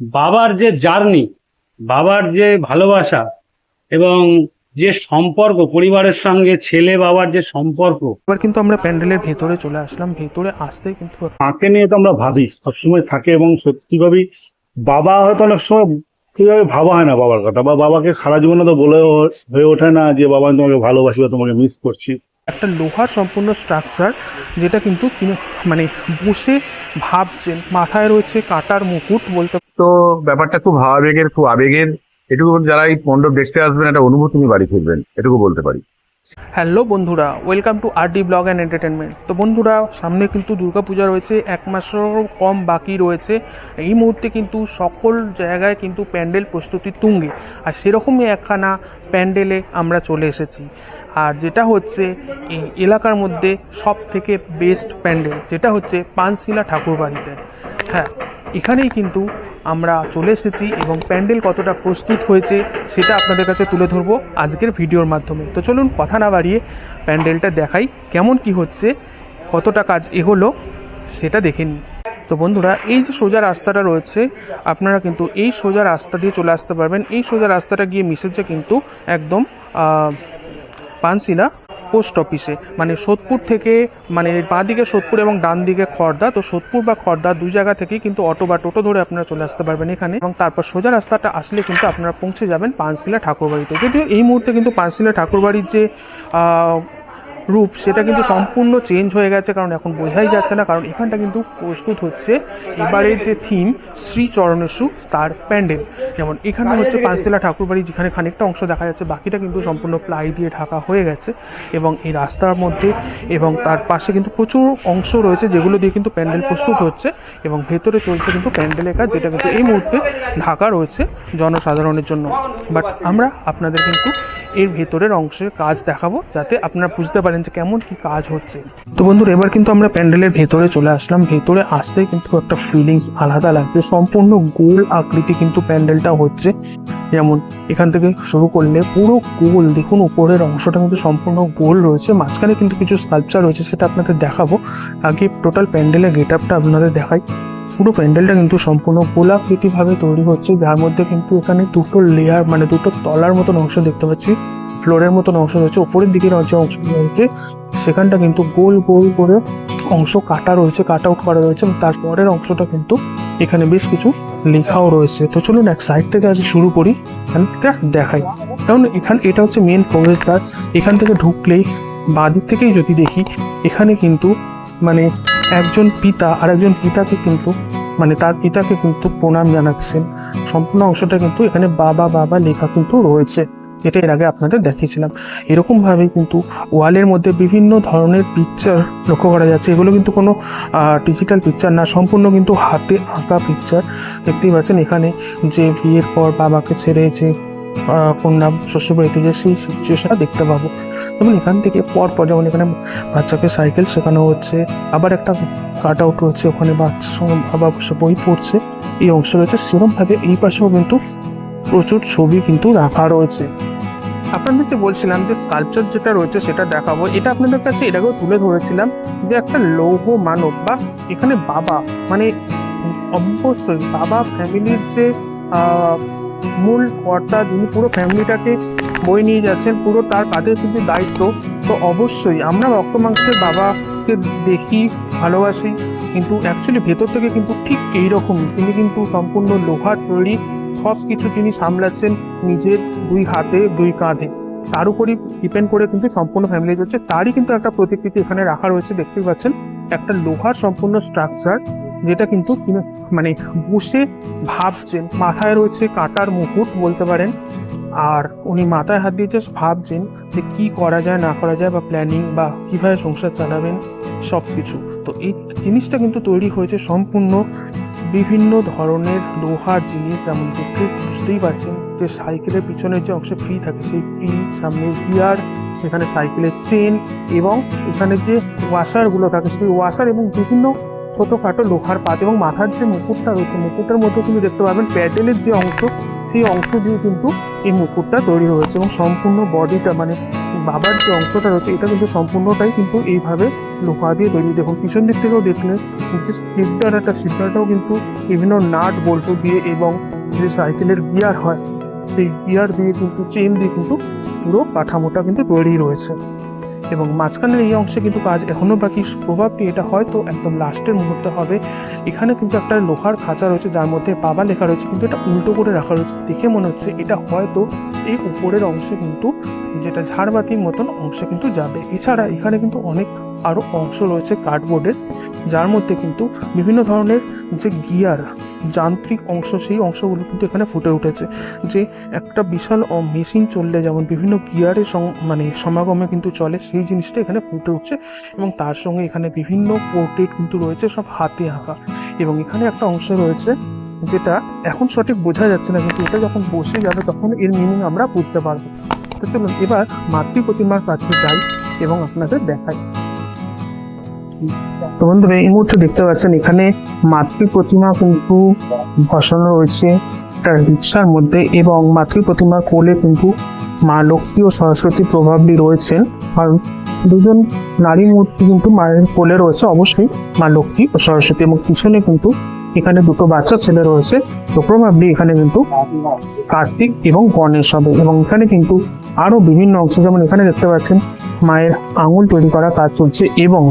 বাবার যে জার্নি বাবার যে ভালোবাসা এবং যে সম্পর্ক পরিবারের সঙ্গে ছেলে বাবার যে সম্পর্ক। এবার কিন্তু আমরা প্যান্ডেলের ভেতরে চলে আসলাম। ভেতরে আসতে কিন্তু মাকে নিয়ে তো আমরা ভাবি সবসময় থাকে এবং সত্যি ভাবি বাবা হয়তো অনেক সময় কীভাবে ভাবা হয় না বাবার কথা বা বাবাকে সারা জীবনে তো বলে হয়ে ওঠে না যে বাবা তোমাকে ভালোবাসি বা তোমাকে মিস করছি। একটা লোহার সম্পূর্ণ স্ট্রাকচার যেটা কিন্তু মানে বসে ভাবছেন। মাথায় রয়েছে কাটার মুকুট বলতে তো ব্যাপারটা খুব আবেগের খুব আবেগের। এটুকু যারা এই মণ্ডপ দেখতে আসবেন একটা অনুভূতি নিয়ে বাড়ি ফিরবেন। এটুকু বলতে পারি। হ্যালো বন্ধুরা welcome to R D blog and entertainment তো বন্ধুরা সামনে কিন্তু দুর্গাপূজা রয়েছে এক মাসেরও কম বাকি রয়েছে। এই মুহূর্তে কিন্তু সকল জায়গায় কিন্তু প্যান্ডেল প্রস্তুতি তুঙ্গে। আর সেরকমই একখানা প্যান্ডেলে আমরা চলে এসেছি। আর যেটা হচ্ছে, এই এলাকার মধ্যে সব থেকে বেস্ট প্যান্ডেল যেটা হচ্ছে পানশিলা ঠাকুরবাড়িতে। হ্যাঁ এখানেই কিন্তু আমরা চলে এসেছি এবং প্যান্ডেল কতটা প্রস্তুত হয়েছে সেটা আপনাদের কাছে তুলে ধরবো আজকের ভিডিওর মাধ্যমে। তো চলুন কথা না বাড়িয়ে প্যান্ডেলটা দেখাই, কেমন কি হচ্ছে, কতটা কাজ এগোলো সেটা দেখে নিই। তো বন্ধুরা, এই যে সোজা রাস্তাটা রয়েছে, আপনারা কিন্তু এই সোজা রাস্তা দিয়ে চলে আসতে পারবেন। এই সোজা রাস্তাটা গিয়ে মিশেছে কিন্তু একদম পানশিলা পোস্ট অফিসে। মানে সোদপুর থেকে মানে বাঁ দিকে সোদপুর এবং ডান দিকে খর্দা। তো সোদপুর বা খর্দা দুই জায়গা থেকেই কিন্তু অটো বা টোটো ধরে আপনারা চলে আসতে পারবেন এখানে। এবং তারপর সোজা রাস্তাটা আসলে কিন্তু আপনারা পৌঁছে যাবেন পানশিলা ঠাকুরবাড়িতে। যদিও এই মুহূর্তে কিন্তু পানশিলা ঠাকুরবাড়ির যে রূপ, সেটা কিন্তু সম্পূর্ণ চেঞ্জ হয়ে গেছে, কারণ এখন বোঝাই যাচ্ছে না, কারণ এখানটা কিন্তু প্রস্তুত হচ্ছে এবারের যে থিম শ্রী চরণেশু, তার প্যান্ডেল। যেমন এখানে হচ্ছে পাঁচশিলা ঠাকুরবাড়ি, যেখানে খানিকটা অংশ দেখা যাচ্ছে, বাকিটা কিন্তু সম্পূর্ণ প্লাই দিয়ে ঢাকা হয়ে গেছে। এবং এই রাস্তার মধ্যে এবং তার পাশে কিন্তু প্রচুর অংশ রয়েছে, যেগুলো দিয়ে কিন্তু প্যান্ডেল প্রস্তুত হচ্ছে। এবং ভেতরে চলছে কিন্তু প্যান্ডেলের কাজ, যেটা কিন্তু এই মুহূর্তে ঢাকা রয়েছে জনসাধারণের জন্য। বাট আমরা আপনাদের কিন্তু এর ভেতরের অংশের কাজ দেখাবো, যাতে আপনারা বুঝতে পারেন যে কেমন কি কাজ হচ্ছে। তো বন্ধুরা, এবার কিন্তু আমরা প্যান্ডেলের ভেতরে চলে আসলাম। ভেতরে আসতে কিন্তু একটা ফিলিংস আলাদা লাগছে। সম্পূর্ণ গোল আকৃতি কিন্তু প্যান্ডেলটা হচ্ছে। যেমন এখান থেকে শুরু করলে পুরো গোল, দেখুন উপরের অংশটা কিন্তু সম্পূর্ণ গোল রয়েছে। মাঝখানে কিন্তু কিছু স্কাল্পচার রয়েছে, সেটা আপনাদের দেখাবো। আগে টোটাল প্যান্ডেলের গেট আপটা আপনাদের দেখাই। পুরো প্যান্ডেলটা কিন্তু সম্পূর্ণ গোলাকৃতি ভাবে তৈরি হচ্ছে, যার মধ্যে কিন্তু এখানে দুটো লেয়ার মানে দুটো তলার মতন অংশ দেখতে পাচ্ছি ফ্লোরের মতন অংশ রয়েছে, উপরের দিকের যে অংশ রয়েছে, সেখানটা কিন্তু গোল গোল করে অংশ কাটা রয়েছে কাট আউট করা রয়েছে তারপরের অংশটা কিন্তু এখানে বেশ কিছু লেখাও রয়েছে। তো চলুন এক সাইড থেকে আজ শুরু করি এখানটা দেখাই। কারণ এখান, এটা হচ্ছে মেন প্রবেশদ্বার, এখান থেকে ঢুকলেই বাদিক থেকেই যদি দেখি, এখানে কিন্তু মানে একজন পিতা আর একজন পিতাকে কিন্তু মানে তার পিতাকে কিন্তু প্রণাম জানাচ্ছেন। সম্পূর্ণ অংশটা কিন্তু এখানে বাবা বাবা লেখা কিন্তু রয়েছে। যেটা এর আগে আপনাদের দেখিয়েছিলাম। এরকম ভাবে কিন্তু ওয়ালের মধ্যে বিভিন্ন ধরনের পিকচার লক্ষ্য করা যাচ্ছে। এগুলো কিন্তু কোনো ডিজিটাল পিকচার না, সম্পূর্ণ কিন্তু হাতে আঁকা পিকচার দেখতেই পাচ্ছেন এখানে যে বিয়ের পর বাবাকে ছেড়ে যে কন্যা শ্বশুরবাড়িতে যে সেই সিচুয়েশনটা দেখতে পাবো। যেমন এখান থেকে পর পর যেমন এখানে বাচ্চাকে সাইকেল শেখানো হচ্ছে, আবার একটা কাট আউট রয়েছে ওখানে বাচ্চা বাবা বই পড়ছে, এই অংশ রয়েছে। সেরকমভাবে এই পাশেও কিন্তু প্রচুর ছবি কিন্তু রাখা রয়েছে। আপনাদেরকে বলছিলাম যে স্কাল্পচার যেটা রয়েছে সেটা দেখাবো। এটা আপনাদের কাছে আগেও তুলে ধরেছিলাম যে একটা লৌহ মানব বা এখানে বাবা মানে অবশ্যই বাবা ফ্যামিলির যে মূল কর্তা, যিনি পুরো ফ্যামিলিটাকে বই নিয়ে যাচ্ছেন, পুরো তার কাঁধে কিন্তু দায়িত্ব। তো অবশ্যই আমরা রক্ত মাংসের বাবাকে দেখি, ভালোবাসি, কিন্তু অ্যাকচুয়ালি ভেতর থেকে কিন্তু ঠিক এইরকম তিনি কিন্তু সম্পূর্ণ লোহার তৈরি সব কিছু তিনি সামলাচ্ছেন নিজের দুই হাতে, দুই কাঁধে। তার উপরই ডিপেন্ড করে কিন্তু সম্পূর্ণ ফ্যামিলি হচ্ছে তারই কিন্তু একটা প্রতিকৃতি এখানে রাখা রয়েছে, দেখতেই পাচ্ছেন। একটা লোহার সম্পূর্ণ স্ট্রাকচার যেটা কিন্তু মানে বসে ভাবছেন। মাথায় রয়েছে কাটার মুকুট বলতে পারেন। আর উনি মাথায় হাত দিয়ে জাস্ট ভাবছেন যে কি করা যায়, না করা যায় বা প্ল্যানিং বা কীভাবে সংসার চালাবেন সব কিছু তো এই জিনিসটা কিন্তু তৈরি হয়েছে সম্পূর্ণ বিভিন্ন ধরনের লোহার জিনিস যেমন দেখতে বুঝতেই পারছেন যে সাইকেলের পিছনের যে অংশে ফ্রি থাকে, সেই ফ্রি সামনে গিয়ার এখানে সাইকেলের চেন এবং এখানে যে ওয়াশারগুলো থাকে, সেই ওয়াশার এবং বিভিন্ন ছোটোখাটো লোহার পাত এবং মাথার যে মুকুটটা রয়েছে, মুকুটের মধ্যে কিন্তু দেখতে পাবেন প্যাডেলের যে অংশ সেই অংশ দিয়ে কিন্তু এই মুকুটটা তৈরি হয়েছে এবং সম্পূর্ণ বডিটা মানে বাবার যে অংশটা রয়েছে, এটা কিন্তু সম্পূর্ণটাই কিন্তু এইভাবে লোহা দিয়ে তৈরি। দেখুন, পিছন দিক থেকেও দেখলে যে সিপটারটা সিপটারটাও কিন্তু বিভিন্ন নাট বল্টু দিয়ে এবং যে সাইকেলের গিয়ার হয়, সেই গিয়ার দিয়ে কিন্তু চেন দিয়ে কিন্তু পুরো কাঠামোটা কিন্তু তৈরি রয়েছে। এবং মাঝখানের এই অংশে কিন্তু কাজ এখনও বাকি। প্রভাবটি এটা হয়তো একদম লাস্টের মুহূর্তে হবে। এখানে কিন্তু একটা লোহার খাঁচা রয়েছে, যার মধ্যে বাবা লেখা রয়েছে, কিন্তু এটা উল্টো করে রাখা রয়েছে। দেখে মনে হচ্ছে এটা হয়তো এই উপরের অংশে কিন্তু যেটা ঝাড়বাতির মতন অংশে কিন্তু যাবে। এছাড়া এখানে কিন্তু অনেক আরও অংশ রয়েছে কার্ডবোর্ডের যার মধ্যে কিন্তু বিভিন্ন ধরনের যে গিয়ার, যান্ত্রিক অংশ, সেই অংশগুলো কিন্তু এখানে ফুটে উঠেছে। যে একটা বিশাল মেশিন চললে, যেমন বিভিন্ন গিয়ারের মানে সমাগমে কিন্তু চলে, সেই জিনিসটা এখানে ফুটে উঠছে এবং তার সঙ্গে এখানে বিভিন্ন পোর্ট্রেট কিন্তু রয়েছে, সব হাতে আঁকা। এবং এখানে একটা অংশ রয়েছে যেটা এখন সঠিক বোঝা যাচ্ছে না, কিন্তু এটা যখন বসে যাবে, তখন এর মিনিং আমরা বুঝতে পারব। তো চলুন, এবার মাতৃ প্রতিমার কাছে যাই এবং আপনাদের দেখাই। তো বন্ধুরা, এই মুহূর্তে দেখতে পাচ্ছেন এখানে মাতৃ প্রতিমা কিন্তু বসানো রয়েছে একটা রিক্সার মধ্যে এবং মাতৃ প্রতিমার কোলে কিন্তু মা লক্ষ্মী ও সরস্বতী প্রভাবটি রয়েছেন। আর দুজন নারী মূর্তি কিন্তু মায়ের কোলে রয়েছে, অবশ্যই মা লক্ষ্মী ও সরস্বতী এবং পিছনে কিন্তু এখানে দুটো বাচ্চা ছেলে রয়েছে। তো প্রভাবলি এখানে কিন্তু কার্তিক এবং গণেশ হবে এবং এখানে কিন্তু আরও বিভিন্ন অংশ যেমন এখানে দেখতে পাচ্ছেন, মায়ের আঙুল তৈরি করা কাজ চলছে এবং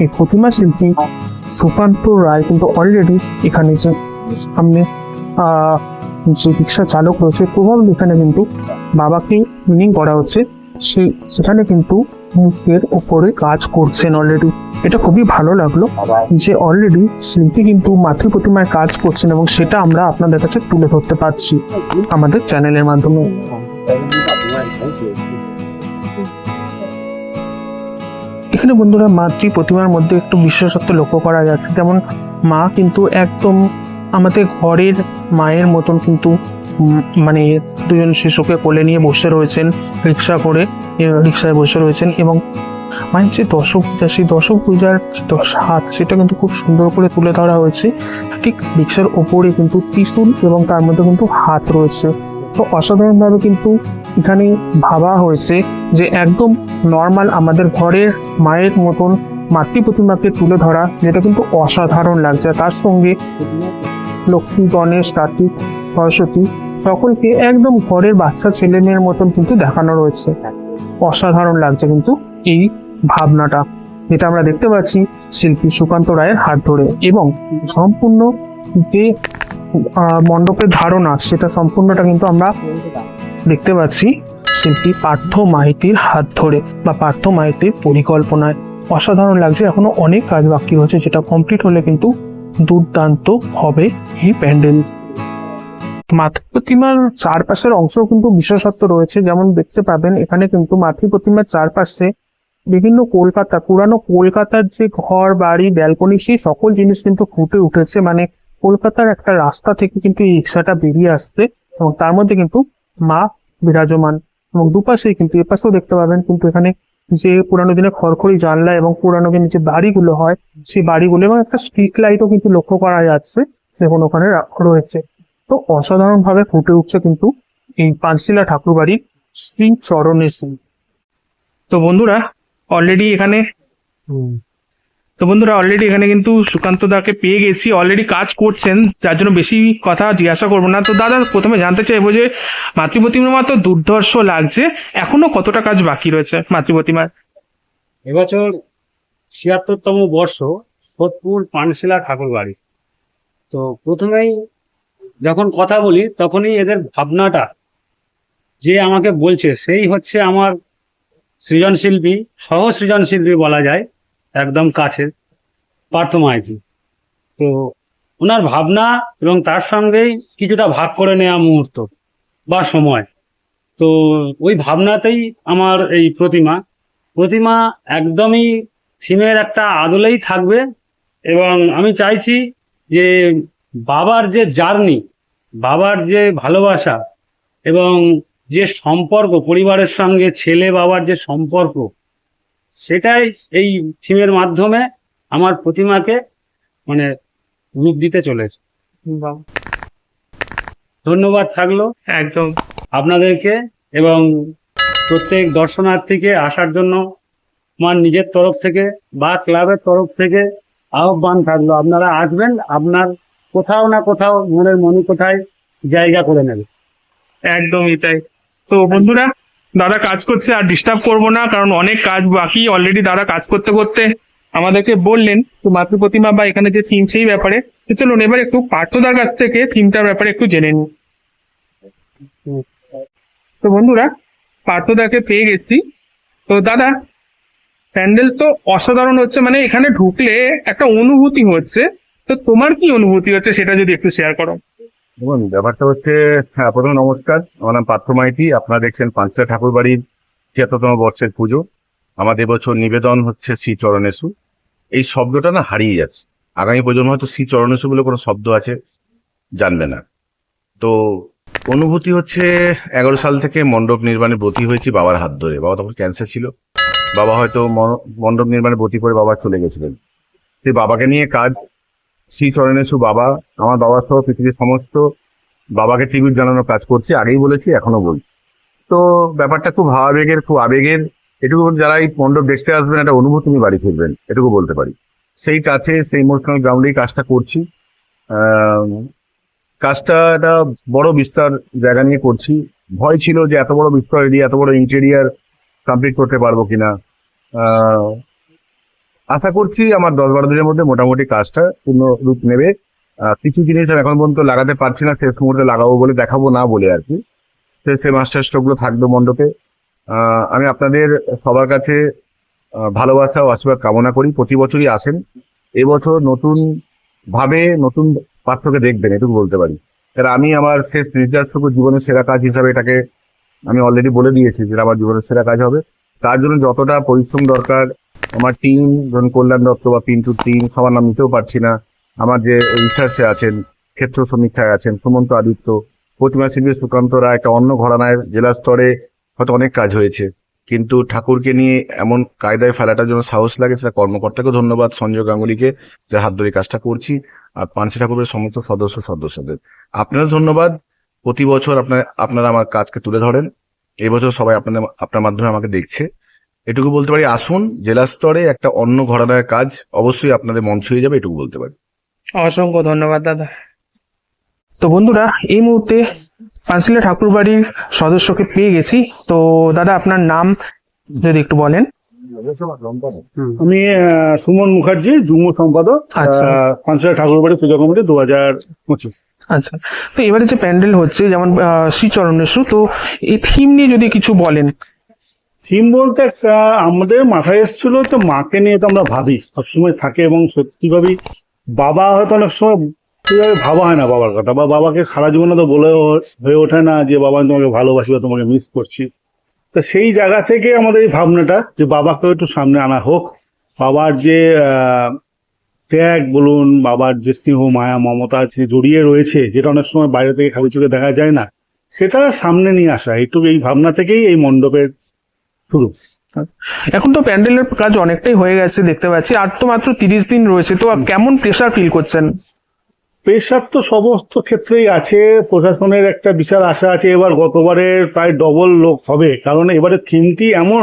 এই প্রতিমা শিল্পী সুকান্ত রায় কিন্তু অলরেডি এখানে যে সামনে যে রিক্সা চালক রয়েছে প্রভাবলি এখানে কিন্তু বাবাকে মিনিং করা হচ্ছে। সে, সেখানে কিন্তু মুখের ওপরে কাজ করছেন অলরেডি এটা খুবই ভালো লাগল যে অলরেডি শিল্পী কিন্তু মাতৃ প্রতিমায় কাজ করছেন এবং সেটা আমরা আপনাদের কাছে তুলে ধরতে পারছি আমাদের চ্যানেলের মাধ্যমে। এখানে বন্ধুরা মাতৃ প্রতিমার মধ্যে একটু বিশেষত্ব লক্ষ্য করা যাচ্ছে। যেমন মা কিন্তু একদম আমাদের ঘরের মায়ের মতন কিন্তু মানে দুজন শিশুকে কোলে নিয়ে বসে রয়েছেন, রিক্সা করে রিক্সায় বসে রয়েছেন এবং মায়ের যে দশক পূজা, সেই দশক পূজার দশ হাত, সেটা কিন্তু খুব সুন্দর করে তুলে ধরা হয়েছে। ঠিক রিক্সার ওপরে কিন্তু ত্রিশূল এবং তার মধ্যে কিন্তু হাত রয়েছে। তো অসাধারণভাবে কিন্তু এখানে ভাবা হয়েছে যে একদম নর্মাল আমাদের ঘরের মায়ের মতন মাতৃ প্রতিমাকে তুলে ধরা যেটা কিন্তু অসাধারণ লাগছে। তার সঙ্গে লক্ষ্মী, গণেশ, কার্তিক, সরস্বতী সকলকে একদম ঘরের বাচ্চা ছেলে মেয়ের মতন কিন্তু দেখানো রয়েছে। অসাধারণ লাগছে কিন্তু এই ভাবনাটা। যেটা আমরা দেখতে পাচ্ছি শিল্পী সুকান্ত রায়ের হাত ধরে এবং সম্পূর্ণ যে মণ্ডপের ধারণা সেটা সম্পূর্ণটা কিন্তু আমরা দেখতে পাচ্ছি শিল্পী পার্থ মাইতির হাত ধরে বা পার্থ মাইতির পরিকল্পনায়। অসাধারণ লাগছে, এখনও অনেক কাজ বাকি রয়েছে, যেটা কমপ্লিট হলে কিন্তু দুর্দান্ত হবে এই প্যান্ডেল। মাতৃ প্রতিমার চারপাশের অংশ কিন্তু বিশেষত্ব রয়েছে, যেমন দেখতে পাবেন এখানে কিন্তু মাতৃ প্রতিমার চারপাশে বিভিন্ন কলকাতা, পুরানো কলকাতার যে ঘর, বাড়ি, ব্যালকনি, সেই সকল জিনিস কিন্তু ফুটে উঠেছে। মানে কলকাতার একটা রাস্তা থেকে কিন্তু এই রিক্সাটা বেরিয়ে আসছে এবং তার মধ্যে কিন্তু মা বিরাজমান। এবং দুপাশেই কিন্তু, এপাশেও দেখতে পাবেন কিন্তু এখানে যে পুরানো দিনের খড়খড়ি জানলা এবং পুরানো যে বাড়িগুলো হয়, সেই বাড়িগুলো এবং একটা স্ট্রিট লাইটও কিন্তু লক্ষ্য করা যাচ্ছে দেখুন ওখানে রয়েছে। তো অসাধারণ ভাবে ফুটে উঠছে কিন্তু এই পাঁচশিলা ঠাকুর বাড়ির শ্রী চরণের সিং তো বন্ধুরা অলরেডি এখানে তো বন্ধুরা অলরেডি এখানে কিন্তু সুকান্ত দাকে পেয়ে গেছি অলরেডি কাজ করছেন, যার জন্য বেশি কথা জিজ্ঞাসা করব না। তো দাদা, প্রথমে জানতে চাইব যে মাতৃপ্রতিমা তো দুর্ধর্ষ লাগছে, এখনও কতটা কাজ বাকি রয়েছে মাতৃপ্রতিমার? এবছর ছিয়াত্তরতম বর্ষ, সোদপুর পানশিলা ঠাকুর বাড়ি তো প্রথমেই যখন কথা বলি, তখনই এদের ভাবনাটা যে আমাকে বলছে, সেই হচ্ছে আমার সৃজনশিল্পী সহ সৃজনশিল্পী বলা যায়। একদম কাছে পার্থ মাইতি। তো ওনার ভাবনা এবং তার সঙ্গেই কিছুটা ভাগ করে নেওয়া মুহূর্ত বা সময়। তো ওই ভাবনাতেই আমার এই প্রতিমা। প্রতিমা একদমই থিমের একটা আদলেই থাকবে এবং আমি চাইছি যে বাবার যে জার্নি, বাবার যে ভালোবাসা এবং যে সম্পর্ক, পরিবারের সঙ্গে ছেলে বাবার যে সম্পর্ক সেটাই এই থিমের মাধ্যমে আমার প্রতিমাকে মানে রূপ দিতে চলেছে। ধন্যবাদ থাকল। একদম। আপনাদেরকে এবং প্রত্যেক দর্শনার্থীকে আসার জন্য আমার নিজের তরফ থেকে বা ক্লাবের তরফ থেকে আহ্বান থাকল। আপনারা আসবেন আপনার কোথাও না কোথাও মনের মনি কোথায় জায়গা করে নেবে। একদমই তাই। তো বন্ধুরা দাদা কাজ করছে, আর ডিস্টার্ব করব না, কারণ অনেক কাজ বাকি। অলরেডি দাদা কাজ করতে করতে আমাদেরকে বললেন তো মাতৃ প্রতিমা বা এখানে যে থিম সেই ব্যাপারে। তো চলুন, এবার একটু পার্থদার কাছ থেকে থিমটার ব্যাপারে একটু জেনে নিই। তো বন্ধুরা, পার্থদাকে পেয়ে গেছি। তো দাদা, প্যান্ডেল তো অসাধারণ হচ্ছে মানে এখানে ঢুকলে একটা অনুভূতি হচ্ছে। তো তোমার কি অনুভূতি হচ্ছে, সেটা যদি একটু শেয়ার করো। দেখুন, ব্যাপারটা হচ্ছে হ্যাঁ প্রথমে নমস্কার। আমার নাম পার্থ মাইতি। আপনারা দেখছেন পাঁচটা ঠাকুর বাড়ির ছিয়াত্তরতম বর্ষের পুজো। আমাদের এবছর নিবেদন হচ্ছে শ্রী চরণেশু। এই শব্দটা না হারিয়ে যাচ্ছে। আগামী প্রজন্ম হয়তো শ্রী চরণেশু বলে কোনো শব্দ আছে, জানবে না। তো অনুভূতি হচ্ছে, এগারো সাল থেকে মণ্ডপ নির্মাণে ব্রতী হয়েছি বাবার হাত ধরে। বাবা তখন ক্যান্সার ছিল। বাবা হয়তো মণ্ডপ নির্মাণে ব্রতী করে বাবা চলে গেছিলেন। সেই বাবাকে নিয়ে কাজ শ্রী চরণেশু বাবা, আমার বাবা সহ পৃথিবীর সমস্ত বাবাকে ট্রিবিউট জানানোর কাজ করছি, আগেই বলেছি এখনও বলছি। তো ব্যাপারটা খুব ভাবাবেগের খুব আবেগের, এটুকু যারা এই মণ্ডপ দেখতে আসবেন, একটা অনুভূতি নিয়ে বাড়ি ফিরবেন, এটুকু বলতে পারি। সেই কাছে, সেই ইমোশনাল গ্রাউন্ডেই কাজটা করছি। কাজটা একটা বড় বিস্তার জায়গা নিয়ে করছি। ভয় ছিল যে এত বড় বিস্তার এরিয়া এত বড় ইন্টেরিয়ার কমপ্লিট করতে পারব কিনা। আশা করছি আমার দশ বারো দিনের মধ্যে মোটামুটি কাজটা পূর্ণ রূপ নেবে কিছু জিনিস আমি এখন পর্যন্ত লাগাতে পারছি না, শেষ মুহূর্তে লাগাবো বলে, দেখাবো না বলে আর কি। সে মাস্টার স্ট্রোকগুলো থাকবে মণ্ডপে। আমি আপনাদের সবার কাছে ভালোবাসা ও আশীর্বাদ কামনা করি। প্রতি বছরই আসেন। এবছর নতুন ভাবে নতুন পাত্রকে দেখবেন, এটুকু বলতে পারি। কারণ আমি আমার শেষ নির্যাসটুকু জীবনের সেরা কাজ হিসাবে এটাকে আমি অলরেডি বলে দিয়েছি যে আমার জীবনের সেরা কাজ হবে। তার জন্য যতটা পরিশ্রম দরকার আমার টিম ধরুন কল্যাণ দত্ত বা পিন্টুর টিম সবার নাম নিতেও পারছি না। আমার যে রিসার্চে আছেন, ক্ষেত্র সমীক্ষায় আছেন, সুমন্ত আদিত্য, প্রতিমা শিল্পী সুকান্ত রায়, একটা অন্য ঘরানায় জেলা স্তরে হয়তো অনেক কাজ হয়েছে। কিন্তু ঠাকুরকে নিয়ে এমন কায়দায় ফেলাটার জন্য সাহস লাগে, সেটা কর্মকর্তাকে ধন্যবাদ, সঞ্জয় গাঙ্গুলিকে, যার হাত ধরে কাজটা করছি, আর পাঞ্চি ঠাকুরের সমস্ত সদস্য সদস্যদের। আপনাদের ধন্যবাদ। প্রতি বছর আপনার, আপনারা আমার কাজকে তুলে ধরেন। এই বছর সবাই আপনাদের, আপনার মাধ্যমে আমাকে দেখছে। এটুকু বলতে পারি আসুন জেলা স্তরে একটা অন্য ঘরানার কাজ অবশ্যই আপনাদের মন ছুঁয়ে যাবে এটুকু বলতে পারি। অসংখ্য ধন্যবাদ দাদা। তো বন্ধুরা এই মুহূর্তে পাঁচলিয়া ঠাকুর বাড়ির সদস্যকে পেয়ে গেছি। তো দাদা আপনার নাম যদি একটু বলেন। আমি আহ, সুমন মুখার্জি যুগ্ম সম্পাদক আচ্ছা। পাঁচটা ঠাকুরবাড়ি পূজা কমিটি দু হাজার পঁচিশ। আচ্ছা। তো এবারে যে প্যান্ডেল হচ্ছে যেমন আহ, শ্রীচরণেশু তো এই থিম নিয়ে যদি কিছু বলেন থিম বলতে একটা আমাদের মাথায় এসেছিল তো মাকে নিয়ে তো আমরা ভাবি, সবসময় থাকে এবং সত্যি ভাবি বাবা হয়তো অনেক সময় ভাবা হয় না বাবার কথা বা বাবাকে সারা জীবনে তো বলে হয়ে ওঠে না যে, বাবা তোমাকে ভালোবাসি বা তোমাকে মিস করছি। তো সেই জায়গা থেকে আমাদের এই ভাবনাটা যে বাবাকে একটু সামনে আনা হোক, বাবার যে ত্যাগ বলুন, বাবার যে স্নেহ, মায়া, মমতা যে জড়িয়ে রয়েছে, যেটা অনেক সময় বাইরে থেকে খালি চোখে দেখা যায় না, সেটা সামনে নিয়ে আসা একটু এই ভাবনা থেকেই এই মণ্ডপের শুরু। এখন তো প্যান্ডেলের কাজ অনেকটাই হয়ে গেছে দেখতে পাচ্ছি। আর তো মাত্র তিরিশ দিন রয়েছে তো কেমন প্রেশার ফিল করছেন? প্রেশার তো সমস্ত ক্ষেত্রেই আছে প্রশাসনের একটা বিশাল আশা আছে এবার গতবারের প্রায় ডবল লোক হবে। কারণ এবারে থিমটি এমন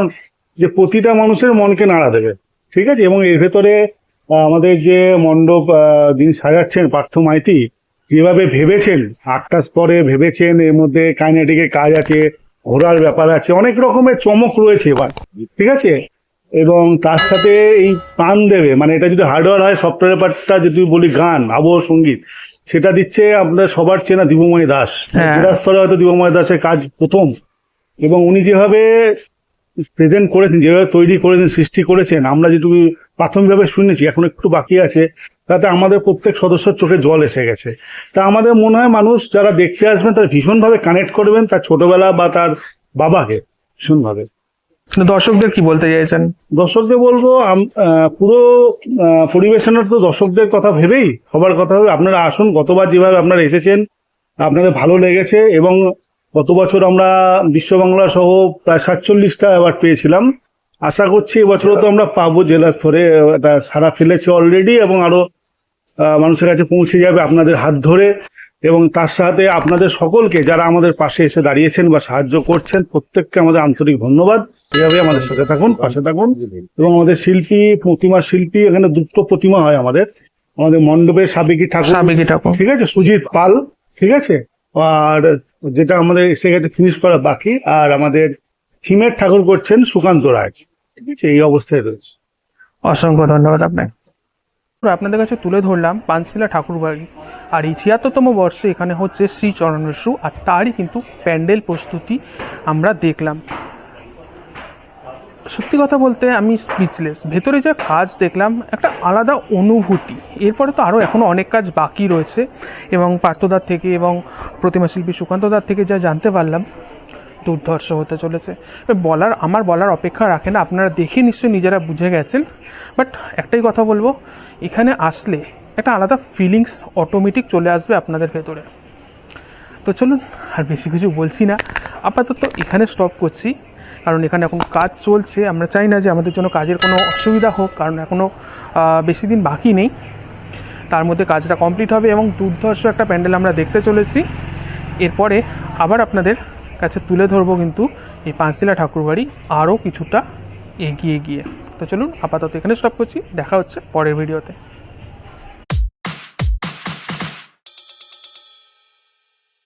যে প্রতিটা মানুষের মনকে নাড়া দেবে। ঠিক আছে? এবং এর ভেতরে আমাদের যে মণ্ডপ যিনি সাজাচ্ছেন পার্থ মাইতি যেভাবে ভেবেছেন আটটা স্তরে ভেবেছেন এর মধ্যে কাইনেটিকের কাজ আছে ঘোরার ব্যাপার আছে। অনেক রকমের চমক রয়েছে এবার ঠিক আছে? এবং তার সাথে এই প্রাণ দেবে মানে এটা যদি হার্ডওয়্যার হয় সফটওয়্যার পার্টটা যদি বলি গান আবহ সংগীত সেটা দিচ্ছে আপনার সবার চেনা দিবময় দাস। হ্যাঁ। জেলা স্তরে হয়তো দিবময় দাসের কাজ প্রথম। এবং উনি যেভাবে প্রেজেন্ট করেছেন যেভাবে তৈরি করেছেন সৃষ্টি করেছেন আমরা যেটুকু প্রাথমিকভাবে শুনেছি এখন একটু বাকি আছে। তাতে আমাদের প্রত্যেক সদস্যের চোখে জল এসে গেছে। তা আমাদের মনে হয় মানুষ যারা দেখতে আসবেন তারা ভীষণভাবে কানেক্ট করবেন তার ছোটবেলা বা তার বাবাকে ভীষণভাবে। দর্শকদের কি বলতে চাইছেন? দর্শকদের বলব পুরো পরিবেশনের তো দর্শকদের কথা ভেবেই সবার কথা ভেবে আপনারা আসুন গতবার যেভাবে আপনারা এসেছেন আপনাদের ভালো লেগেছে এবং গত বছর আমরা বিশ্ব বাংলা সহ প্রায় সাতচল্লিশটা অ্যাওয়ার্ড পেয়েছিলাম। আশা করছি এবছরও তো আমরা পাবো জেলা স্তরে এটা সারা ফেলেছে অলরেডি এবং আরও মানুষের কাছে পৌঁছে যাবে আপনাদের হাত ধরে এবং তার সাথে আপনাদের সকলকে যারা আমাদের পাশে এসে দাঁড়িয়েছেন বা সাহায্য করছেন প্রত্যেককে আমাদের আন্তরিক ধন্যবাদ। এভাবে আমাদের সাথে থাকুন পাশে থাকুন। এবং আমাদের শিল্পী প্রতিমা শিল্পী এখানে দুটো প্রতিমা হয় আমাদের। আমাদের মণ্ডপের সাবেকি ঠাকুর। সাবেকি ঠাকুর। ঠিক আছে সুজিত পাল। ঠিক আছে? আর যেটা আমাদের এসে গেছে ফিনিশ করা বাকি আর আমাদের থিমের ঠাকুর করছেন সুকান্ত রায়। ঠিক আছে? এই অবস্থায় রয়েছে। অসংখ্য ধন্যবাদ আপনাকে। আপনাদের কাছে তুলে ধরলাম পানশিলা ঠাকুরবাড়ি। আর এই ছিয়াত্তরতম বর্ষে এখানে হচ্ছে শ্রী চরণেশ্বু আর তারই কিন্তু প্যান্ডেল প্রস্তুতি আমরা দেখলাম। সত্যি কথা বলতে আমি স্পিচলেস ভেতরে যা কাজ দেখলাম, একটা আলাদা অনুভূতি। এরপরে তো আরও এখনও অনেক কাজ বাকি রয়েছে, এবং পার্থদার থেকে এবং প্রতিমা শিল্পী সুকান্তদার থেকে যা জানতে পারলাম, দুর্ধর্ষ হতে চলেছে। বলার, আমার বলার অপেক্ষা রাখে না, আপনারা দেখে নিশ্চয়ই নিজেরা বুঝে গেছেন। বাট একটাই কথা বলব এখানে আসলে একটা আলাদা ফিলিংস অটোমেটিক চলে আসবে আপনাদের ভেতরে। তো চলুন আর বেশি কিছু বলছি না। আপাতত এখানে স্টপ করছি, কারণ এখানে এখন কাজ চলছে। আমরা চাই না যে আমাদের জন্য কাজের কোনো অসুবিধা হোক, কারণ এখনও বেশি দিন বাকি নেই। তার মধ্যে কাজটা কমপ্লিট হবে এবং দুর্ধর্ষ একটা প্যান্ডেল আমরা দেখতে চলেছি। এরপরে আবার আপনাদের কাছে তুলে ধরবো কিন্তু এই পাঁচশিলা ঠাকুরবাড়ি আরও কিছুটা এগিয়ে গিয়ে। তো চলুন আপাতত এখানে স্টপ করছি দেখা হচ্ছে পরের ভিডিওতে।